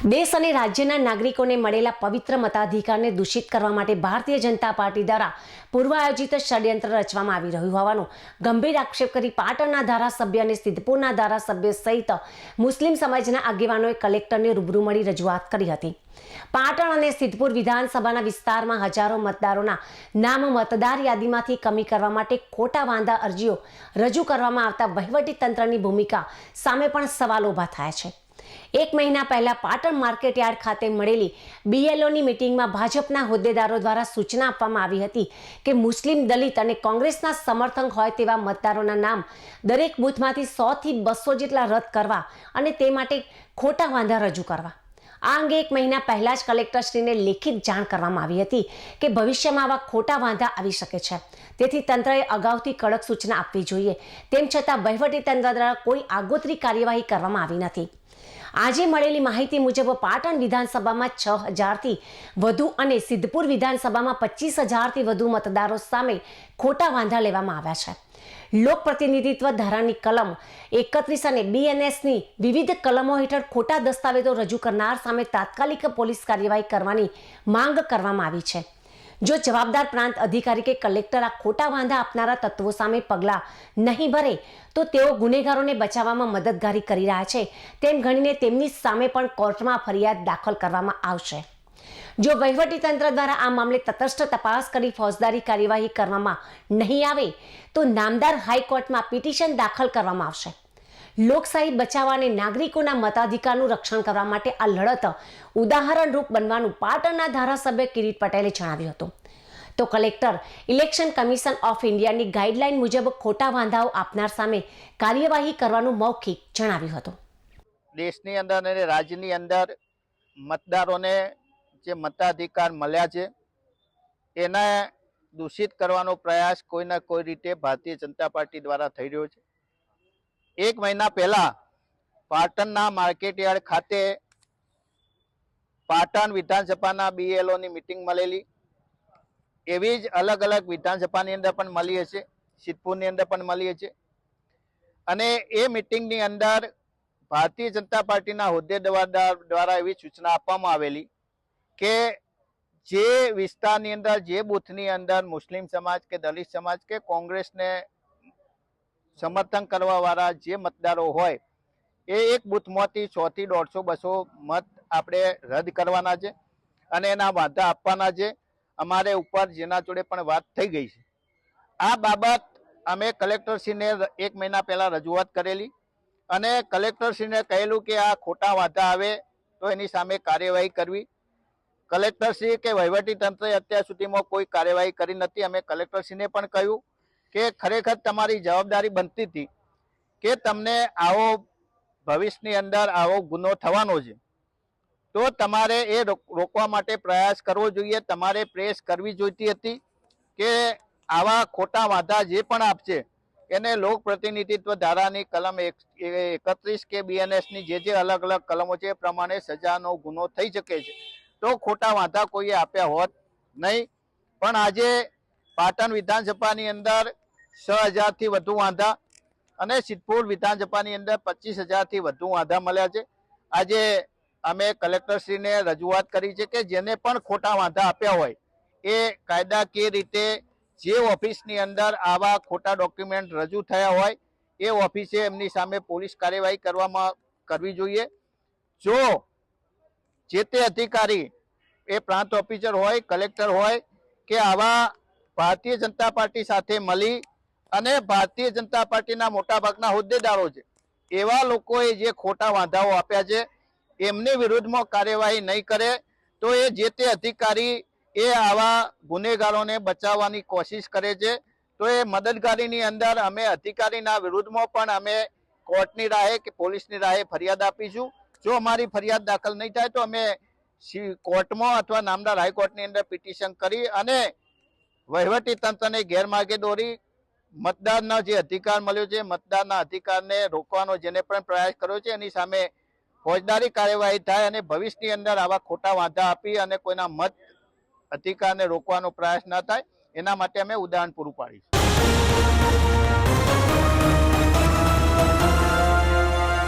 દેશ અને રાજ્યના નાગરિકોને મળેલા પવિત્ર મતાધિકારને દૂષિત કરવા માટે ભારતીય જનતા પાર્ટી દ્વારા પૂર્વ આયોજિત ષડયંત્ર રચવામાં આવી રહ્યું હોવાનો ગંભીર આક્ષેપ કરી પાટણના ધારાસભ્ય અને સિદ્ધપુરના ધારાસભ્ય સહિત મુસ્લિમ સમાજના આગેવાનોએ કલેક્ટરને રૂબરૂ મળી રજૂઆત કરી હતી. પાટણ અને સિદ્ધપુર વિધાનસભાના વિસ્તારમાં હજારો મતદારોના નામ મતદાર યાદીમાંથી કમી કરવા માટે ખોટા વાંધા અરજીઓ રજૂ કરવામાં આવતા વહીવટી તંત્રની ભૂમિકા સામે પણ સવાલ ઊભા થાય છે. એક મહિના પહેલા પાટણ માર્કેટયાર્ડ ખાતે મળેલી બીએલઓની મિટિંગમાં ભાજપના હોદ્દેદારો દ્વારા સૂચના આપવામાં આવી હતી કે મુસ્લિમ દલિત અને કોંગ્રેસના સમર્થક હોય તેવા મતદારોના નામ દરેક બૂથમાંથી સોથી બસો જેટલા રદ કરવા અને તે માટે ખોટા વાંધા રજૂ કરવા. આ અંગે એક મહિના પહેલા જ કલેક્ટરશ્રીને લેખિત જાણ કરવામાં આવી હતી કે ભવિષ્યમાં આવા ખોટા વાંધા આવી શકે છે. તેથી તંત્રએ અગાઉથી કડક સૂચના આપવી જોઈએ. તેમ છતાં વહીવટી તંત્ર દ્વારા કોઈ આગોતરી કાર્યવાહી કરવામાં આવી નથી. આજે મળેલી માહિતી મુજબ પાટણ વિધાનસભામાં છ હજારથી વધુ અને સિદ્ધપુર વિધાનસભામાં પચીસ હજારથી વધુ મતદારો સામે ખોટા વાંધા લેવામાં આવ્યા છે. લોક પ્રતિનિધિત્વ ધારાની કલમ એકત્રીસ અને બીએનએસની વિવિધ કલમો હેઠળ ખોટા દસ્તાવેજો રજૂ કરનાર સામે તાત્કાલિક પોલીસ કાર્યવાહી કરવાની માંગ કરવામાં આવી છે. જો જવાબદાર પ્રાંત અધિકારી કે કલેક્ટર આ ખોટા વાંધા આપનારા તત્વો સામે પગલાં નહીં ભરે, તો તેઓ ગુનેગારોને બચાવવામાં મદદગારી કરી રહ્યા છે. તેમ ગણીને તેમની સામે પણ કોર્ટમાં ફરિયાદ દાખલ કરવામાં આવશે. જો વહીવટીતંત્ર દ્વારા આ મામલે તટસ્થ તપાસ કરી ફોજદારી કાર્યવાહી કરવામાં નહીં આવે, તો નામદાર હાઈકોર્ટમાં પિટિશન દાખલ કરવામાં આવશે. લોકશાહી બચાવવા અને નાગરિકોના મતાધિકારનું રક્ષણ કરવા માટે આ લડત ઉદાહરણરૂપ બનવાનું પાટણના ધારાસભ્ય કિરીટ પટેલે જણાવ્યું હતું. તો કલેક્ટર, ઇલેક્શન કમિશન ઓફ ઇન્ડિયાની ગાઈડલાઈન મુજબ ખોટા વાંધાઓ આપનાર સામે કાર્યવાહી કરવાનું મૌખિક જણાવ્યું હતું. દેશની અંદર અને રાજ્યની અંદર મતદારોને જે મતાધિકાર મળ્યા છે, એને દૂષિત કરવાનો પ્રયાસ કોઈના કોઈ રીતે ભારતીય જનતા પાર્ટી દ્વારા થઈ રહ્યો છે. એક મહિના પહેલા પાટણના માર્કેટયાર્ડ ખાતે પાટણ વિધાનસભાના બીએલઓની મિટિંગ મળેલી. એવી જ અલગ અલગ વિધાનસભાની અંદર પણ મળી હશે, સિદ્ધપુરની અંદર પણ મળી હશે. અને એ મિટિંગની અંદર ભારતીય જનતા પાર્ટીના હોદ્દેદાર દ્વારા એવી સૂચના આપવામાં આવેલી કે જે વિસ્તારની અંદર, જે બૂથની અંદર મુસ્લિમ સમાજ કે દલિત સમાજ કે કોંગ્રેસને સમર્થન કરવાવાળા જે મતદારો હોય, એ એક બૂથમાંથી સોથી દોઢસો બસો મત આપણે રદ કરવાના છે અને એના વાંધા આપવાના છે. અમારે ઉપર જેના જોડે પણ વાત થઈ ગઈ છે. આ બાબત અમે કલેક્ટરશ્રીને એક મહિના પહેલાં રજૂઆત કરેલી અને કલેક્ટરશ્રીને કહેલું કે આ ખોટા વાંધા આવે તો એની સામે કાર્યવાહી કરવી. કલેક્ટરશ્રી કે વહીવટી તંત્રએ અત્યાર સુધીમાં કોઈ કાર્યવાહી કરી નથી. અમે કલેક્ટરશ્રીને પણ કહ્યું કે ખરેખર તમારી જવાબદારી બનતી હતી કે તમને આવો ભવિષ્યની અંદર આવો ગુનો થવાનો છે. તો તમારે એ રોક- રોકવા માટે પ્રયાસ કરવો જોઈએ. તમારે પ્રેસ કરવી જોઈતી હતી કે આવા ખોટા વાંધા જે પણ આપશે એને લોક પ્રતિનિધિત્વ ધારાની કલમ એક- એકત્રીસ કે બીએનએસની જે જે અલગ અલગ કલમો છે એ પ્રમાણે સજાનો ગુનો થઈ શકે છે. તો ખોટા વાંધા કોઈએ આપ્યા હોત નહીં. પણ આજે પાટણ વિધાનસભાની અંદર છ હજારથી વધુ વાંધા અને સિદ્ધપુર વિધાનસભાની અંદર પચીસ હજારથી વધુ વાંધા મળ્યા છે. આજે અમે કલેક્ટરશ્રીને રજૂઆત કરી છે કે જેને પણ ખોટા વાંધા આપ્યા હોય, એ કાયદાકીય રીતે જે ઓફિસની અંદર આવા ખોટા ડોક્યુમેન્ટ રજૂ થયા હોય, એ ઓફિસે એમની સામે પોલીસ કાર્યવાહી કરવામાં કરવી જોઈએ. જો જે તે અધિકારી, એ પ્રાંત ઓફિસર હોય, કલેક્ટર હોય કે આવા ભારતીય જનતા પાર્ટી સાથે મળી અને ભારતીય જનતા પાર્ટીના મોટાભાગના હોદ્દેદારો છે. એવા લોકોએ જે ખોટા વાંધાઓ આપ્યા છે, એમની વિરુદ્ધમાં કાર્યવાહી નહીં કરે, તો એ જે તે અધિકારી એ આવા ગુનેગારોને બચાવવાની કોશિશ કરે છે, તો એ મદદગારીની અંદર અમે અધિકારીના વિરુદ્ધમાં પણ અમે કોર્ટની રાહે કે પોલીસની રાહે ફરિયાદ આપીશું. જો અમારી ફરિયાદ દાખલ નહીં થાય તો અમે કોર્ટમાં અથવા નામદાર હાઈકોર્ટની અંદર પિટિશન કરી અને વહીવટી તંત્રને ગેરમાર્ગે દોરી મતદારનો જે અધિકાર મળ્યો છે મતદારના અધિકારને રોકવાનો જેને પણ પ્રયાસ કર્યો છે, એની સામે ફોજદારી કાર્યવાહી થાય અને ભવિષ્યની અંદર આવા ખોટા વાંધા આપી અને કોઈના મત અધિકારને રોકવાનો પ્રયાસ ન થાય, એના માટે અમે ઉદાહરણ પૂરું પાડીશું.